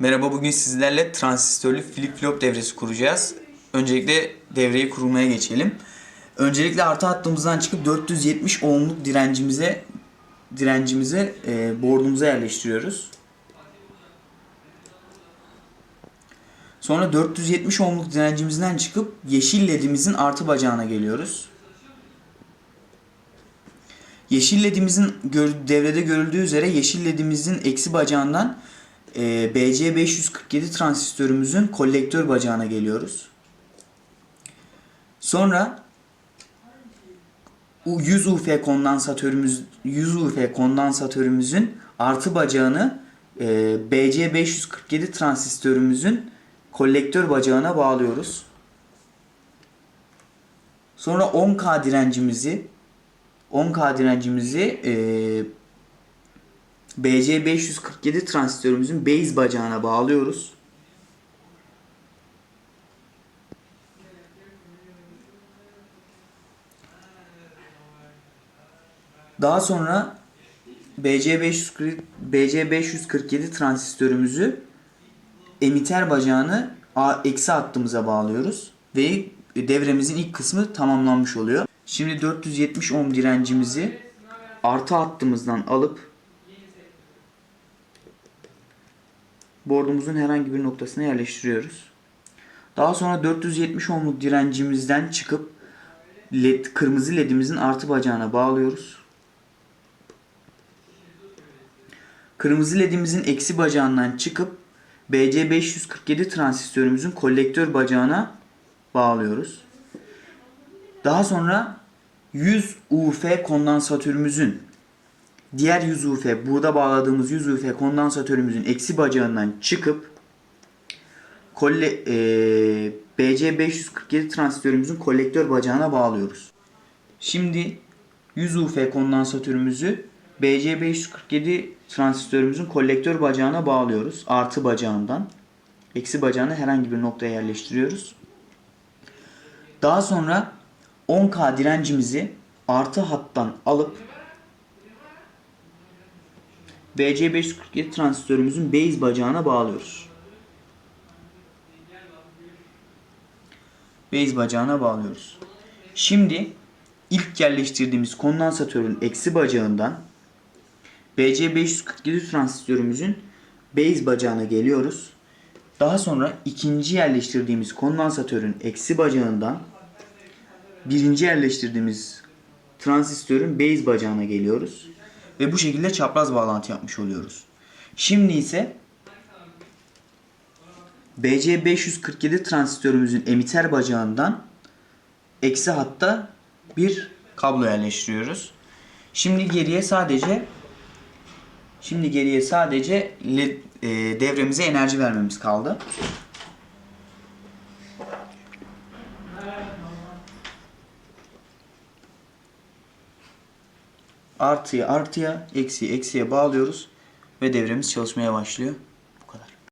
Merhaba bugün sizlerle transistörlü flip flop devresi kuracağız. Öncelikle devreyi kurmaya geçelim. Öncelikle artı hattımızdan çıkıp 470 ohmluk direncimize direncimize e, board'umuza yerleştiriyoruz. Sonra 470 ohmluk direncimizden çıkıp yeşil ledimizin artı bacağına geliyoruz. Yeşil ledimizin devrede görüldüğü üzere yeşil ledimizin eksi bacağından e, BC547 transistörümüzün kolektör bacağına geliyoruz. Sonra U- 100 UF kondansatörümüz 100 UF kondansatörümüzün artı bacağını e, BC547 transistörümüzün kolektör bacağına bağlıyoruz. Sonra 10K direncimizi 10K direncimizi e, BC547 transistörümüzün base bacağına bağlıyoruz. Daha sonra BC547 BC547 transistörümüzü emiter bacağını eksi hattımıza bağlıyoruz ve devremizin ilk kısmı tamamlanmış oluyor. Şimdi 470 ohm direncimizi artı hattımızdan alıp board'umuzun herhangi bir noktasına yerleştiriyoruz. Daha sonra 470 ohmluk direncimizden çıkıp led, kırmızı ledimizin artı bacağına bağlıyoruz. Kırmızı ledimizin eksi bacağından çıkıp BC547 transistörümüzün kolektör bacağına bağlıyoruz. Daha sonra 100 UF kondansatörümüzün diğer 100 UF burada bağladığımız 100 UF kondansatörümüzün eksi bacağından çıkıp kolle, e, BC547 transistörümüzün kolektör bacağına bağlıyoruz. Şimdi 100 UF kondansatörümüzü BC547 transistörümüzün kolektör bacağına bağlıyoruz. Artı bacağından. Eksi bacağını herhangi bir noktaya yerleştiriyoruz. Daha sonra 10K direncimizi artı hattan alıp BC547 transistörümüzün base bacağına bağlıyoruz. Base bacağına bağlıyoruz. Şimdi ilk yerleştirdiğimiz kondansatörün eksi bacağından BC547 transistörümüzün base bacağına geliyoruz. Daha sonra ikinci yerleştirdiğimiz kondansatörün eksi bacağından birinci yerleştirdiğimiz transistörün base bacağına geliyoruz. Ve bu şekilde çapraz bağlantı yapmış oluyoruz. Şimdi ise BC547 transistörümüzün emiter bacağından eksi hatta bir kablo yerleştiriyoruz. Şimdi geriye sadece şimdi geriye sadece e, devremize enerji vermemiz kaldı. Artıya artıya, eksiye eksiye bağlıyoruz ve devremiz çalışmaya başlıyor.